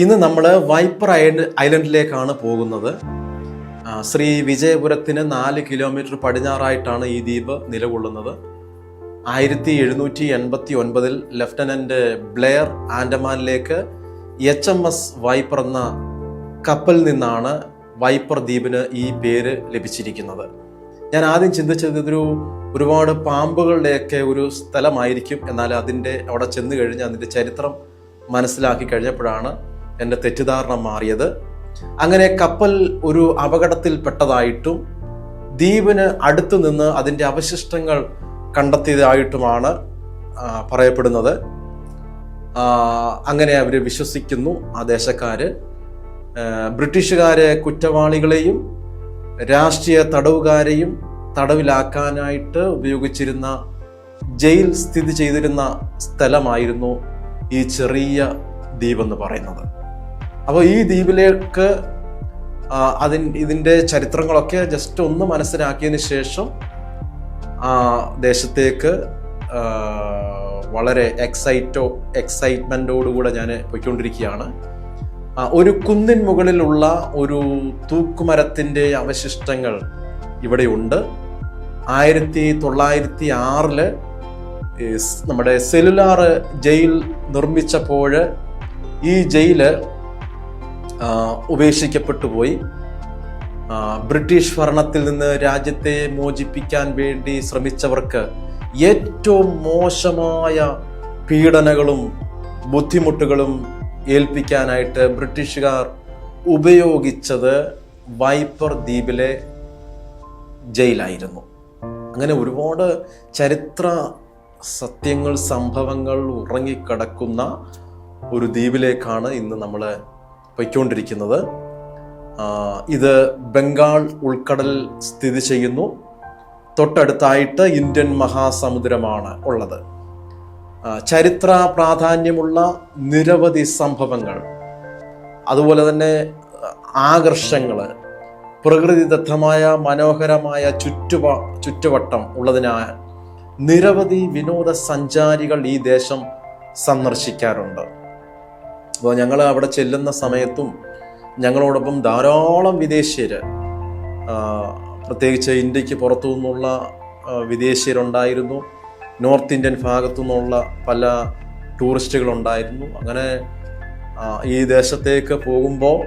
ഇന്ന് നമ്മൾ wiper island ഐലൻഡിലേക്കാണ് പോകുന്നത്. ശ്രീ വിജയപുരത്തിന് നാല് കിലോമീറ്റർ പടിഞ്ഞാറായിട്ടാണ് ഈ ദ്വീപ് നിലകൊള്ളുന്നത്. ആയിരത്തി എഴുന്നൂറ്റി എൺപത്തി ഒൻപതിൽ ലഫ്റ്റനന്റ് ബ്ലെയർ ആൻഡമാനിലേക്ക് എച്ച് എം എസ് വൈപ്പർ എന്ന കപ്പലിൽ നിന്നാണ് വൈപ്പർ ദ്വീപിന് ഈ പേര് ലഭിച്ചിരിക്കുന്നത്. ഞാൻ ആദ്യം ചിന്തിച്ചത് ഇതൊരു ഒരുപാട് പാമ്പുകളുടെയൊക്കെ ഒരു സ്ഥലമായിരിക്കും എന്നാൽ അതിന്റെ അവിടെ ചെന്ന് കഴിഞ്ഞ് അതിന്റെ ചരിത്രം മനസ്സിലാക്കി കഴിഞ്ഞപ്പോഴാണ് എന്റെ തെറ്റിദ്ധാരണ മാറിയത്. അങ്ങനെ കപ്പൽ ഒരു അപകടത്തിൽ പെട്ടതായിട്ടും ദ്വീപിന് അടുത്തു നിന്ന് അതിന്റെ അവശിഷ്ടങ്ങൾ കണ്ടെത്തിയതായിട്ടുമാണ് പറയപ്പെടുന്നത്. അങ്ങനെ അവർ വിശ്വസിക്കുന്നു ആ ദേശക്കാർ ബ്രിട്ടീഷുകാരെ കുറ്റവാളികളെയും രാഷ്ട്രീയ തടവുകാരെയും തടവിലാക്കാനായിട്ട് ഉപയോഗിച്ചിരുന്ന ജയിൽ സ്ഥിതി ചെയ്തിരുന്ന സ്ഥലമായിരുന്നു ഈ ചെറിയ ദ്വീപ് എന്ന് പറയുന്നത്. അപ്പോൾ ഈ ദ്വീപിലേക്ക് അതിൻ ഇതിന്റെ ചരിത്രങ്ങളൊക്കെ ജസ്റ്റ് ഒന്ന് മനസ്സിലാക്കിയതിന് ശേഷം ആ ദേശത്തേക്ക് വളരെ എക്സൈറ്റോ എക്സൈറ്റ്മെന്റോടുകൂടെ ഞാൻ പോയിക്കൊണ്ടിരിക്കുകയാണ്. ഒരു കുന്നിൻ മുകളിലുള്ള ഒരു തൂക്കുമരത്തിന്റെ അവശിഷ്ടങ്ങൾ ഇവിടെയുണ്ട്. ആയിരത്തി തൊള്ളായിരത്തി ആറിൽ നമ്മുടെ സെല്ലുലാർ ജയിൽ നിർമ്മിച്ചപ്പോൾ ഈ ജയിൽ ഉപേക്ഷിക്കപ്പെട്ടു പോയി. ബ്രിട്ടീഷ് ഭരണത്തിൽ നിന്ന് രാജ്യത്തെ മോചിപ്പിക്കാൻ വേണ്ടി ശ്രമിച്ചവർക്ക് ഏറ്റവും മോശമായ പീഡനകളും ബുദ്ധിമുട്ടുകളും ഏൽപ്പിക്കാനായിട്ട് ബ്രിട്ടീഷുകാർ ഉപയോഗിച്ചത് വൈപ്പർ ദ്വീപിലെ ജയിലായിരുന്നു. അങ്ങനെ ഒരുപാട് ചരിത്ര സത്യങ്ങൾ സംഭവങ്ങൾ ഉറങ്ങിക്കിടക്കുന്ന ഒരു ദ്വീപിലേക്കാണ് ഇന്ന് നമ്മൾ പൊയ്ക്കൊണ്ടിരിക്കുന്നത് ഇത് ബംഗാൾ ഉൾക്കടൽ സ്ഥിതി ചെയ്യുന്നു. തൊട്ടടുത്തായിട്ട് ഇന്ത്യൻ മഹാസമുദ്രമാണ് ഉള്ളത്. ചരിത്ര പ്രാധാന്യമുള്ള നിരവധി സംഭവങ്ങൾ അതുപോലെ തന്നെ ആകർഷങ്ങൾ പ്രകൃതിദത്തമായ മനോഹരമായ ചുറ്റുവ ചുറ്റുവട്ടം ഉള്ളതിനാൽ നിരവധി വിനോദസഞ്ചാരികൾ ഈ ദേശം സന്ദർശിക്കാറുണ്ട്. അപ്പോൾ ഞങ്ങൾ അവിടെ ചെല്ലുന്ന സമയത്തും ഞങ്ങളോടൊപ്പം ധാരാളം വിദേശീയർ പ്രത്യേകിച്ച് ഇന്ത്യയ്ക്ക് പുറത്തു നിന്നുള്ള വിദേശീയരുണ്ടായിരുന്നു. നോർത്ത് ഇന്ത്യൻ ഭാഗത്തു നിന്നുള്ള പല ടൂറിസ്റ്റുകളുണ്ടായിരുന്നു. അങ്ങനെ ഈ ദേശത്തേക്ക് പോകുമ്പോൾ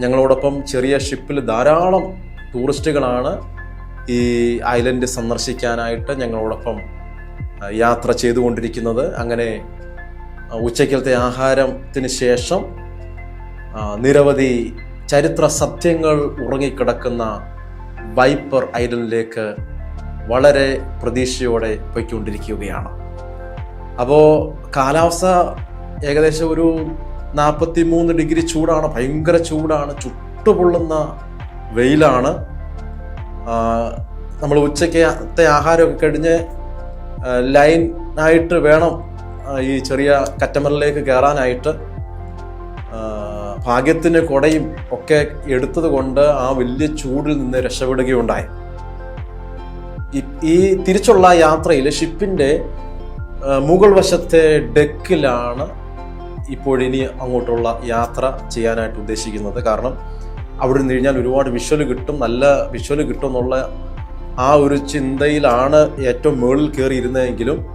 ഞങ്ങളോടൊപ്പം ചെറിയ ഷിപ്പിൽ ധാരാളം ടൂറിസ്റ്റുകളാണ് ഈ ഐലൻഡ് സന്ദർശിക്കാനായിട്ട് ഞങ്ങളോടൊപ്പം യാത്ര ചെയ്തുകൊണ്ടിരിക്കുന്നത്. അങ്ങനെ ഉച്ചയ്ക്കലത്തെ ആഹാരത്തിന് ശേഷം നിരവധി ചരിത്ര സത്യങ്ങൾ ഉറങ്ങിക്കിടക്കുന്ന വൈപ്പർ ഐലൻഡിലേക്ക് വളരെ പ്രതീക്ഷയോടെ പോയിക്കൊണ്ടിരിക്കുകയാണ്. അപ്പോൾ കാലാവസ്ഥ ഏകദേശം ഒരു നാൽപ്പത്തി മൂന്ന് ഡിഗ്രി ചൂടാണ് ഭയങ്കര ചൂടാണ് ചുട്ടുപൊള്ളുന്ന വെയിലാണ്. നമ്മൾ ഉച്ചയ്ക്കത്തെ ആഹാരമൊക്കെ കഴിഞ്ഞ് ലൈൻ ആയിട്ട് വേണം ഈ ചെറിയ കറ്റമറിലേക്ക് കയറാനായിട്ട് ഭാഗ്യത്തിന് കൊടയും ഒക്കെ എടുത്തതുകൊണ്ട് ആ വലിയ ചൂടിൽ നിന്ന് രക്ഷപ്പെടുകയുണ്ടായി. ഈ- തിരിച്ചുള്ള യാത്രയിൽ ഷിപ്പിന്റെ മുകൾ വശത്തെ ഡെക്കിലാണ് ഇപ്പോഴിനി അങ്ങോട്ടുള്ള യാത്ര ചെയ്യാനായിട്ട് ഉദ്ദേശിക്കുന്നത്. കാരണം അവിടെ നിന്ന് കഴിഞ്ഞാൽ ഒരുപാട് വിഷ്വൽ കിട്ടും നല്ല വിഷ്വൽ കിട്ടും എന്നുള്ള ആ ഒരു ചിന്തയിലാണ് ഏറ്റവും മുകളിൽ കയറി ഇരുന്നതെങ്കിലും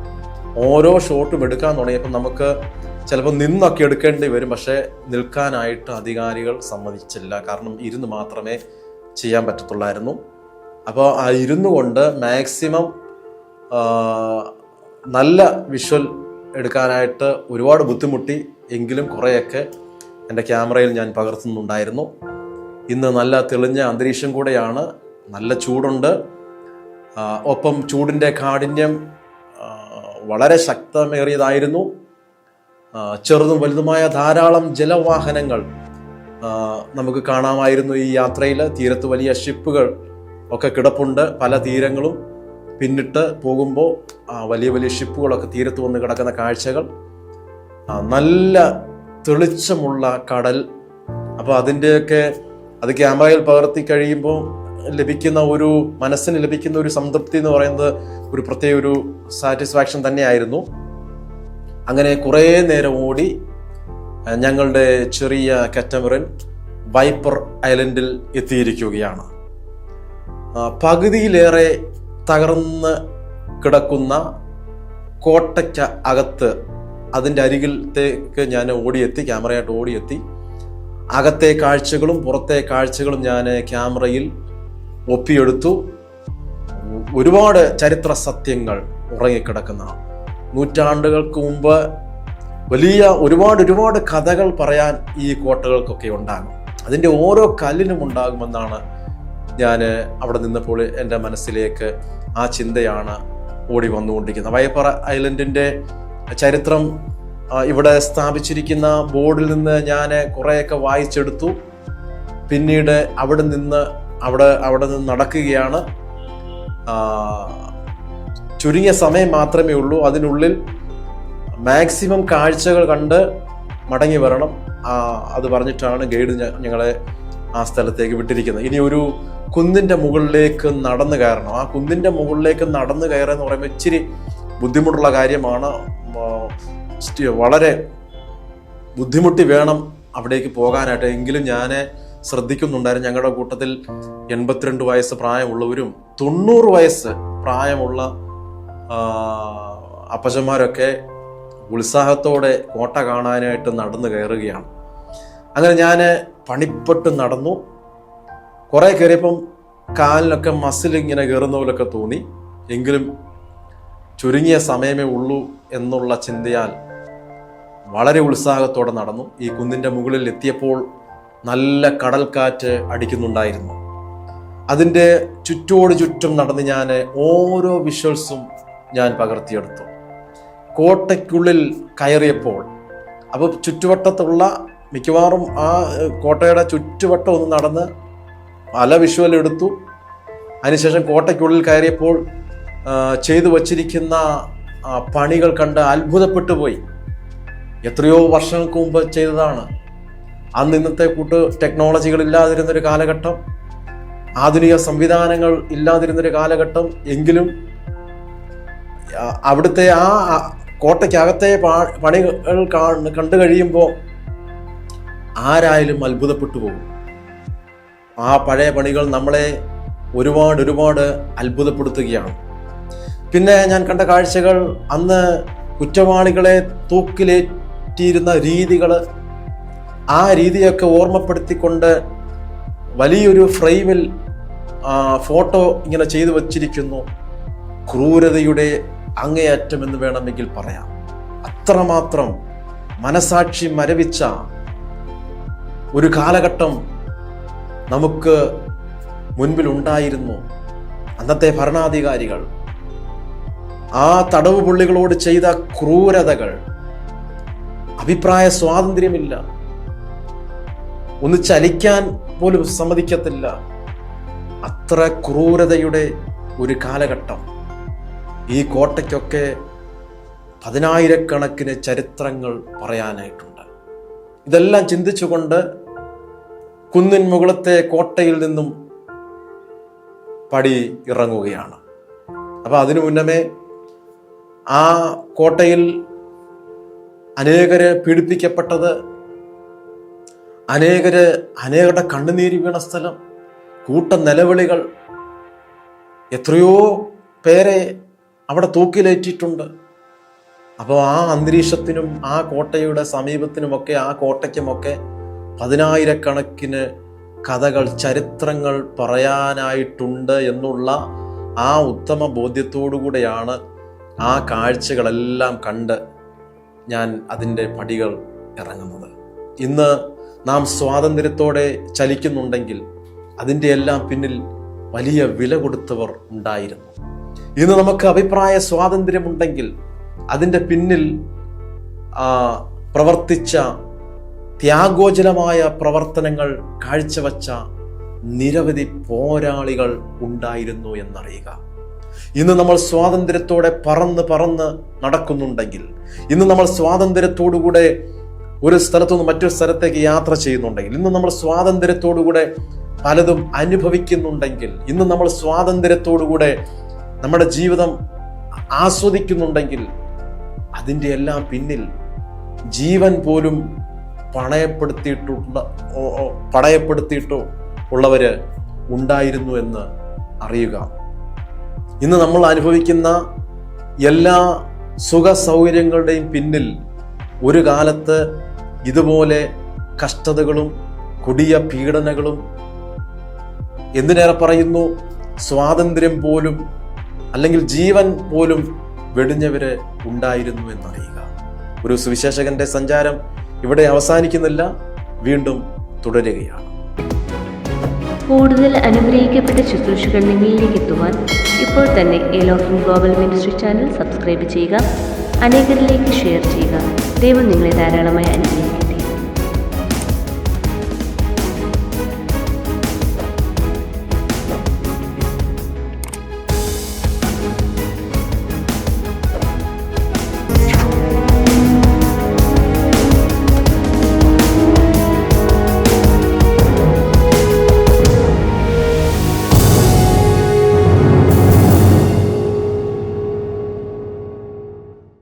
ഓരോ ഷോട്ടും എടുക്കാൻ തുടങ്ങിയപ്പോൾ നമുക്ക് ചിലപ്പോൾ നിന്നൊക്കെ എടുക്കേണ്ടി വരും. പക്ഷേ നിൽക്കാനായിട്ട് അധികാരികൾ സമ്മതിച്ചില്ല. കാരണം ഇരുന്ന് മാത്രമേ ചെയ്യാൻ പറ്റത്തുള്ളായിരുന്നു. അപ്പോൾ ആ ഇരുന്നു കൊണ്ട് മാക്സിമം നല്ല വിഷ്വൽ എടുക്കാനായിട്ട് ഒരുപാട് ബുദ്ധിമുട്ടി. എങ്കിലും കുറേയൊക്കെ എന്റെ ക്യാമറയിൽ ഞാൻ പകർത്തുന്നുണ്ടായിരുന്നു. ഇന്ന് നല്ല തെളിഞ്ഞ അന്തരീക്ഷം കൂടെയാണ്. നല്ല ചൂടുണ്ട്. ഒപ്പം ചൂടിന്റെ കാഠിന്യം വളരെ ശക്തമേറിയതായിരുന്നു. ചെറുതും വലുതുമായ ധാരാളം ജലവാഹനങ്ങൾ നമുക്ക് കാണാമായിരുന്നു ഈ യാത്രയിൽ തീരത്ത് വലിയ ഷിപ്പുകൾ ഒക്കെ കിടപ്പുണ്ട് പല തീരങ്ങളും. പിന്നിട്ട് പോകുമ്പോൾ വലിയ വലിയ ഷിപ്പുകളൊക്കെ തീരത്ത് വന്ന് കിടക്കുന്ന കാഴ്ചകൾ. നല്ല തെളിച്ചമുള്ള കടൽ. അപ്പോൾ അതിന്റെയൊക്കെ അത് ക്യാമറയിൽ പകർത്തി കഴിയുമ്പോൾ ലഭിക്കുന്ന ഒരു മനസ്സിന് ലഭിക്കുന്ന ഒരു സംതൃപ്തി എന്ന് പറയുന്നത് ഒരു പ്രത്യേക ഒരു സാറ്റിസ്ഫാക്ഷൻ തന്നെയായിരുന്നു. അങ്ങനെ കുറേ നേരം ഓടി ഞങ്ങളുടെ ചെറിയ കറ്റമറിൻ വൈപ്പർ ഐലൻഡിൽ എത്തിയിരിക്കുകയാണ്. പകുതിയിലേറെ തകർന്ന് കിടക്കുന്ന കോട്ടയ്ക്ക് അകത്ത് അതിന്റെ അരികിലത്തേക്ക് ഞാൻ ഓടിയെത്തി ക്യാമറയായിട്ട് ഓടിയെത്തി. അകത്തെ കാഴ്ചകളും പുറത്തെ കാഴ്ചകളും ഞാൻ ക്യാമറയിൽ ഒപ്പിയെടുത്തു. ഒരുപാട് ചരിത്ര സത്യങ്ങൾ ഉറങ്ങിക്കിടക്കുന്ന നൂറ്റാണ്ടുകൾക്ക് മുമ്പ് വലിയ ഒരുപാട് ഒരുപാട് കഥകൾ പറയാൻ ഈ കോട്ടകൾക്കൊക്കെ ഉണ്ടാകും. അതിന്റെ ഓരോ കല്ലിനും ഉണ്ടാകുമെന്നാണ് ഞാൻ അവിടെ നിന്നപ്പോൾ എന്റെ മനസ്സിലേക്ക് ആ ചിന്തയാണ് ഓടി വന്നുകൊണ്ടിരിക്കുന്നത്. വയപ്പറ ഐലൻഡിന്റെ ചരിത്രം ഇവിടെ സ്ഥാപിച്ചിരിക്കുന്ന ബോർഡിൽ നിന്ന് ഞാൻ കുറേയൊക്കെ വായിച്ചെടുത്തു. പിന്നീട് അവിടെ നിന്ന് അവിടെ അവിടെ നിന്ന് നടക്കുകയാണ്. ചുരുങ്ങിയ സമയം മാത്രമേ ഉള്ളൂ. അതിനുള്ളിൽ മാക്സിമം കാഴ്ചകൾ കണ്ട് മടങ്ങി വരണം. അത് പറഞ്ഞിട്ടാണ് ഗൈഡ് ഞങ്ങളെ ആ സ്ഥലത്തേക്ക് വിട്ടിരിക്കുന്നത്. ഇനി ഒരു കുന്നിന്റെ മുകളിലേക്ക് നടന്നു കയറണം. ആ കുന്നിന്റെ മുകളിലേക്ക് നടന്നു കയറുക എന്ന് പറയുമ്പോൾ ഇച്ചിരി ബുദ്ധിമുട്ടുള്ള കാര്യമാണ്. വളരെ ബുദ്ധിമുട്ടി വേണം അവിടേക്ക് പോകാനായിട്ട്. എങ്കിലും ഞാൻ ശ്രദ്ധിക്കുന്നുണ്ടായിരുന്നു. ഞങ്ങളുടെ കൂട്ടത്തിൽ എൺപത്തിരണ്ട് വയസ്സ് പ്രായമുള്ളവരും തൊണ്ണൂറ് വയസ്സ് പ്രായമുള്ള അപ്പച്ചന്മാരൊക്കെ ഉത്സാഹത്തോടെ കോട്ട കാണാനായിട്ട് നടന്നു കയറുകയാണ്. അങ്ങനെ ഞാൻ പണിപ്പെട്ട് നടന്നു. കുറേ കയറിയപ്പം കാലിലൊക്കെ മസിൽ ഇങ്ങനെ കയറുന്ന പോലൊക്കെ തോന്നി. എങ്കിലും ചുരുങ്ങിയ സമയമേ ഉള്ളൂ എന്നുള്ള ചിന്തയാൽ വളരെ ഉത്സാഹത്തോടെ നടന്നു. ഈ കുന്നിന്റെ മുകളിൽ എത്തിയപ്പോൾ നല്ല കടൽക്കാറ്റ് അടിക്കുന്നുണ്ടായിരുന്നു. അതിന്റെ ചുറ്റോട് ചുറ്റും നടന്ന് ഞാൻ ഓരോ വിഷ്വൽസും ഞാൻ പകർത്തിയെടുത്തു. കോട്ടയ്ക്കുള്ളിൽ കയറിയപ്പോൾ അപ്പോൾ ചുറ്റുവട്ടത്തുള്ള മിക്കവാറും ആ കോട്ടയുടെ ചുറ്റുവട്ടം ഒന്ന് നടന്ന് പല വിഷ്വൽ എടുത്തു. അതിനുശേഷം കോട്ടയ്ക്കുള്ളിൽ കയറിയപ്പോൾ ചെയ്തു വച്ചിരിക്കുന്ന പണികൾ കണ്ട് അത്ഭുതപ്പെട്ടു പോയി. എത്രയോ വർഷങ്ങൾക്ക് മുമ്പ് ചെയ്തതാണ്. അന്ന് ഇന്നത്തെ കൂട്ട് ടെക്നോളജികൾ ഇല്ലാതിരുന്നൊരു കാലഘട്ടം ആധുനിക സംവിധാനങ്ങൾ ഇല്ലാതിരുന്നൊരു കാലഘട്ടം എങ്കിലും അവിടുത്തെ ആ കോട്ടയ്ക്കകത്തെ പണികൾ കണ്ടു കഴിയുമ്പോൾ ആരായാലും അത്ഭുതപ്പെട്ടു പോകും. ആ പഴയ പണികൾ നമ്മളെ ഒരുപാട് ഒരുപാട് അത്ഭുതപ്പെടുത്തുകയാണ്. പിന്നെ ഞാൻ കണ്ട കാഴ്ചകൾ അന്ന് കുറ്റവാളികളെ തൂക്കിലേറ്റിയിരുന്ന രീതികൾ ആ രീതിയൊക്കെ ഓർമ്മപ്പെടുത്തിക്കൊണ്ട് വലിയൊരു ഫ്രെയിമിൽ ഫോട്ടോ ഇങ്ങനെ ചെയ്തു വച്ചിരിക്കുന്നു. ക്രൂരതയുടെ അങ്ങേയറ്റം എന്ന് വേണമെങ്കിൽ പറയാം. അത്രമാത്രം മനസാക്ഷി മരവിച്ച ഒരു കാലഘട്ടം നമുക്ക് മുൻപിൽ ഉണ്ടായിരുന്നു അന്നത്തെ ഭരണാധികാരികൾ ആ തടവ് പുള്ളികളോട് ചെയ്ത ക്രൂരതകൾ അഭിപ്രായ സ്വാതന്ത്ര്യമില്ല. ഒന്ന് ചലിക്കാൻ പോലും സമ്മതിക്കത്തില്ല. അത്ര ക്രൂരതയുടെ ഒരു കാലഘട്ടം. ഈ കോട്ടയ്ക്കൊക്കെ പതിനായിരക്കണക്കിന് ചരിത്രങ്ങൾ പറയാനായിട്ടുണ്ട്. ഇതെല്ലാം ചിന്തിച്ചുകൊണ്ട് കുന്നിൻ മുകളത്തെ കോട്ടയിൽ നിന്നും പടി ഇറങ്ങുകയാണ്. അപ്പോൾ അതിനു മുന്നമേ ആ കോട്ടയിൽ അനേകരെ പീഡിപ്പിക്കപ്പെട്ടത് അനേകര് അനേകരുടെ കണ്ണുനീര് വീണ സ്ഥലം കൂട്ട നിലവിളികൾ. എത്രയോ പേരെ അവിടെ തൂക്കിലേറ്റിയിട്ടുണ്ട്. അപ്പോൾ ആ അന്തരീക്ഷത്തിനും ആ കോട്ടയുടെ സമീപത്തിനുമൊക്കെ ആ കോട്ടയ്ക്കുമൊക്കെ പതിനായിരക്കണക്കിന് കഥകൾ ചരിത്രങ്ങൾ പറയാനായിട്ടുണ്ട് എന്നുള്ള ആ ഉത്തമ ബോധ്യത്തോടുകൂടെയാണ് ആ കാഴ്ചകളെല്ലാം കണ്ട് ഞാൻ അതിന്റെ പടികൾ ഇറങ്ങുന്നത്. ഇന്ന് നാം സ്വാതന്ത്ര്യത്തോടെ ചലിക്കുന്നുണ്ടെങ്കിൽ അതിന്റെ എല്ലാം പിന്നിൽ വലിയ വില കൊടുത്തവർ ഉണ്ടായിരുന്നു. ഇന്ന് നമുക്ക് അഭിപ്രായ സ്വാതന്ത്ര്യമുണ്ടെങ്കിൽ അതിന്റെ പിന്നിൽ പ്രവർത്തിച്ച ത്യാഗോചലമായ പ്രവർത്തനങ്ങൾ കാഴ്ചവച്ച നിരവധി പോരാളികൾ ഉണ്ടായിരുന്നു എന്നറിയുക. ഇന്ന് നമ്മൾ സ്വാതന്ത്ര്യത്തോടെ പറന്ന് പറന്ന് നടക്കുന്നുണ്ടെങ്കിൽ ഇന്ന് നമ്മൾ സ്വാതന്ത്ര്യത്തോടുകൂടെ ഒരു സ്ഥലത്തു നിന്ന് മറ്റൊരു സ്ഥലത്തേക്ക് യാത്ര ചെയ്യുന്നുണ്ടെങ്കിൽ ഇന്ന് നമ്മൾ സ്വാതന്ത്ര്യത്തോടുകൂടെ പലതും അനുഭവിക്കുന്നുണ്ടെങ്കിൽ ഇന്ന് നമ്മൾ സ്വാതന്ത്ര്യത്തോടുകൂടെ നമ്മുടെ ജീവിതം ആസ്വദിക്കുന്നുണ്ടെങ്കിൽ അതിന്റെ എല്ലാം പിന്നിൽ ജീവൻ പോലും പണയപ്പെടുത്തിയിട്ടുള്ള പണയപ്പെടുത്തിയിട്ടോ ഉള്ളവര് ഉണ്ടായിരുന്നു എന്ന് അറിയുക. ഇന്ന് നമ്മൾ അനുഭവിക്കുന്ന എല്ലാ സുഖ സൗകര്യങ്ങളുടെയും പിന്നിൽ ഒരു കാലത്ത് ഇതുപോലെ കഷ്ടതകളും കൊടിയ പീഡനകളും എന്തിനേറെ പറയുന്നു? സ്വാതന്ത്ര്യം പോലും അല്ലെങ്കിൽ ജീവൻ പോലും വെടിഞ്ഞവര് ഉണ്ടായിരുന്നു എന്നറിയുക. ഒരു സുവിശേഷകന്റെ സഞ്ചാരം ഇവിടെ അവസാനിക്കുന്നില്ല വീണ്ടും തുടരുകയാണ്. കൂടുതൽ അനുഗ്രഹിക്കപ്പെട്ട ശുശ്രൂഷകൾ നിങ്ങളിലേക്ക് എത്തുവാൻ ഇപ്പോൾ തന്നെ എലോഫിൻ ഗ്ലോബൽ മിനിസ്ട്രി ചാനൽ സബ്സ്ക്രൈബ് ചെയ്യുക അനേകരിലേക്ക് ഷെയർ ചെയ്യുക. ദൈവം നിങ്ങളെ ധാരാളമായി അനുഗ്രഹിക്കും